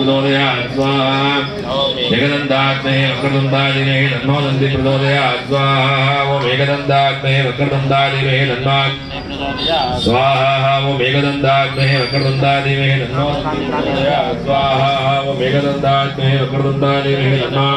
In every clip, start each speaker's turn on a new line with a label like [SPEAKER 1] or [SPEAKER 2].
[SPEAKER 1] प्रचोदयात् स्वाहा एकदन्ताग्नेः वक्रतुण्डादिमेः तन्नो दन्ति प्रचोदयात् स्वाहा ॐ एकदन्ताग्नेः वक्रतुण्डादिमेः तन्नो स्वाहा ॐ एकदन्ताग्नेः वक्रतुण्डादिमेः तन्नो दन्ति प्रचोदयात् स्वाहा ॐ एकदन्ताग्नेः वक्रतुण्डादिमेः तन्नो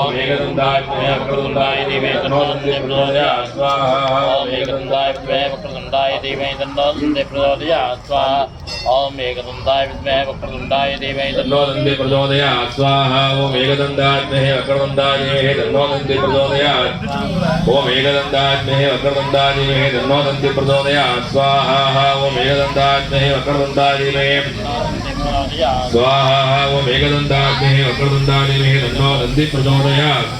[SPEAKER 1] ॐ एकदन्ताग्नेः वक्रतुण्डादिमेः तन्नो दन्ति प्रचोदयात् स्वाहा ॐ एकदन्ताग्नेः
[SPEAKER 2] वक्रतुण्डाय धीमहि तन्नो दन्ति प्रचोदयात् स्वाहा ॐ एकदन्ताय विद्महे वक्रतुण्डाय धीमहि तन्नो
[SPEAKER 1] तन्नो दन्ति प्रचोदयात् स्वाहा ॐ एकदन्ताग्नेः वक्रतुण्डादिमेः तन्नो दन्ति प्रचोदयात् ॐ एकदन्ताग्नेः वक्रतुण्डादिमेः तन्नो दन्ति प्रचोदयात् स्वाहा ॐ एकदन्ताग्नेः वक्रतुण्डादिमेः
[SPEAKER 2] प्रचोदयात्
[SPEAKER 1] स्वाहा ॐ एकदन्ताग्नेः वक्रतुण्डादिमेः तन्नो दन्ति प्रचोदयात्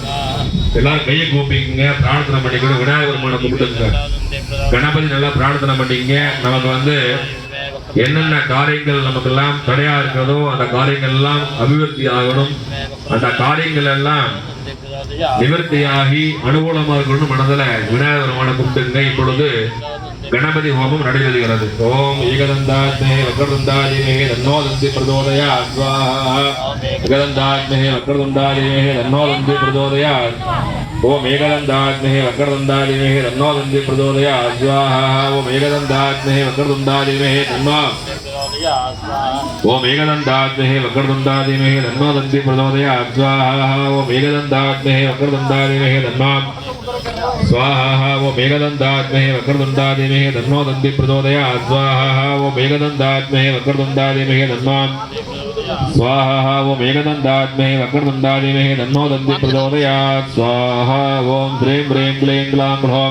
[SPEAKER 1] எல்லாரும் கையை கூப்பிங்க பிரார்த்தனை பண்ணிக்கணும் விநாயகர் பெருமானை கும்பிட்டுங்க கணபதி நல்லா பிரார்த்தனை பண்ணிங்க நமக்கு வந்து என்னென்ன காரியங்கள் நமக்கெல்லாம் தடையா இருக்கிறதோ அந்த காரியங்கள் எல்லாம் அபிவிருத்தி ஆகணும். அந்த காரியங்கள் எல்லாம் நிவர்த்தியாகி அனுகூலமா இருக்கணும்னு மனதுல விநாயகர் பெருமானை கும்பிட்டுங்க. இப்பொழுது கணபதி ஹோமம் நடைபெறுகிறது. ஓம் ஏகதந்தாத்மே வக்ரதுண்டாதிமே தன்னோ தந்தி பிரதோதயா ஏகதந்தாத்மே வக்ரதுண்டாதிமே தன்னோ தந்தி பிரதோதயா ஓம் ஏகதந்தாத்மே வக்ரதுண்டாதிமே தன்னோ தந்தி பிரதோதயா ஓம் ஏகதந்தாத்மே வக்ரதுண்டாதிமே தன்னோ ओ एकदंताग्ने वक्रदंतादिमहे धन्नो प्रदोदया स्वाहा ओ एकदंताग्ने वक्रदंतादिमहे धन्वा स्वाहा ओ एकदंताग्ने वक्रदंतादिमहे धन्नो प्रदोदया स्वाहा ओ एकदंताग्ने वक्रदंतादिमहे धन्वा स्वाहा ओ एकदंताग्ने वक्रदंतादिमहे धन्नो प्रदोदया स्वाहा ओम ह्रीं ह्रीं क्लीं क्लां ह्रौं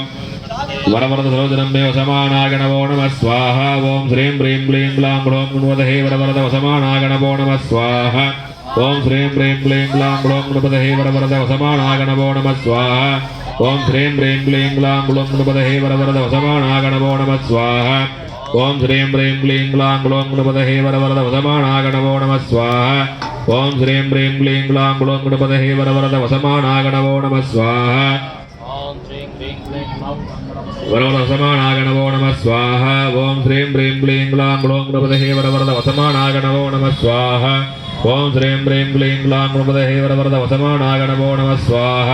[SPEAKER 1] వరవరద సోదరంబే వసమానాగణవో నమ స్వాహ ఓం శ్రీం హ్రీం క్లీం క్లాం హ్రోం గుణవద హే వరవరద వసమానాగణవో నమ స్వాహ ఓం శ్రీం హ్రీం క్లీం క్లాం హ్రోం గుణపద హే వరవరద వసమానాగణవో నమ స్వాహ ఓం శ్రీం హ్రీం క్లీం క్లాం హ్రోం గుణపద హే వరవరద వసమానాగణవో నమ స్వాహ ఓం శ్రీం హ్రీం క్లీం క్లాం హ్రోం గుణపద హే
[SPEAKER 2] వరవరద వసమానాగణవో స్వాహ ఓం శ్రీం
[SPEAKER 1] హ్రీం క్లీం క్లాం హ్రోం గుణపద హే వరవరద వసమానాగణవో స్వాహ వరవరసమానాగణవో నమ స్వాహ ఓం శ్రీం హ్రీం బ్లీం గ్లాం గ్లోం గణపదహే వరవరద వసమానాగణవో నమ స్వాహ ఓం శ్రీం హ్రీం బ్లీం గ్లాం గణపదహే వరవరద వసమానాగణవో నమ స్వాహ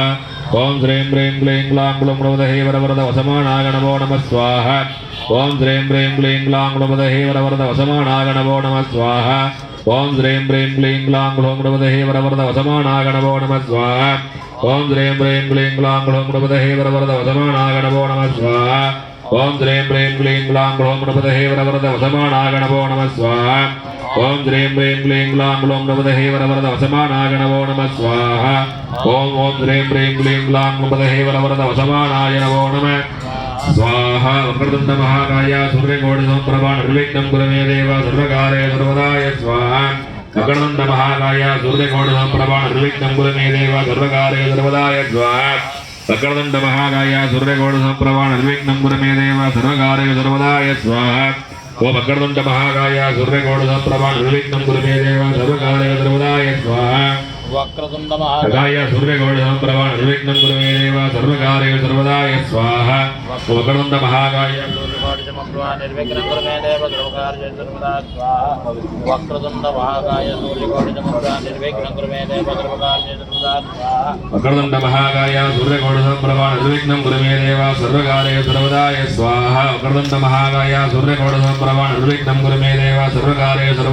[SPEAKER 1] ఓం శ్రీం హ్రీం బ్లీం గ్లాం గ్లోం గణపదహే వరవరద వసమానాగణవో నమ నమ స్వాహ स्वाहा ॐ ह्रीं ह्रीं क्लीं ग्लां ग्लुं गुणपदहे वरवरद वसमानागणवो नमः स्वाहा ॐ ह्रीं ह्रीं क्लीं ग्लां ग्लुं गुणपदहे वरवरद वसमानागणवो नमः स्वाहा ॐ ह्रीं ह्रीं क्लीं ग्लां ग्लुं गुणपदहे वरवरद वसमानागणवो नमः स्वाहा ॐ ह्रीं ह्रीं क्लीं ग्लां ग्लुं गुणपदहे वरवरद वसमानागणवो नमः स्वाहा ॐ ॐ ह्रीं ह्रीं क्लीं ग्लां गुणपदहे वरवरद वसमानाय नमो नमः स्वाहा वक्रतुण्ड महाकाय सूर्यकोटिसम्प्रभा निर्विघ्नं कुरु मे देव सर्वकारे सर्वदाय स्वाहा மகணந்த மகாகாய சூரியகோட பிரபா நிர்விக்னம் குலமே தேவ சர்வகாரே சர்வதாய சகலதண்ட மகாகாய சூரியகோட பிரபா நிர்விக்னம் குலமே தேவ சர்வகாரே சர்வதாய ஓ மகரதண்ட மகாகாய சூரியகோட பிரபா நிர்விக்னம் குலமே சர்வகாரே சர்வதாய सर्वकारे सर्वदाय स्वाहा
[SPEAKER 2] वक्रतुण्ड महाकाय
[SPEAKER 1] सदाय सूर्यकोटिसम्प्रभा निर्विघ्नं कुरु मे देव सर्वकारे सर्वदाय स्वाहा वक्रतुण्ड महाकाय
[SPEAKER 2] सूर्यकोटिसमप्रभा निर्विघ्नं कुरु मे देव सर्वकार्ये सर्वदा स्वाहा वक्रतुण्ड महाकाय सूर्यकोटिसमप्रभा निर्विघ्नं कुरु मे देव सर्वकार्ये सर्वदा स्वाहा
[SPEAKER 1] वक्रतुण्ड महाकाय सूर्यकोटिसम्प्रभा निर्विघ्नं कुरु मे देव सर्वकारे सर्वदाय स्वाहा वक्रतुण्ड महाकाय सूर्यकोटिसम्प्रभा निर्विघ्नं कुरु मे देव सर्वकारे सर्व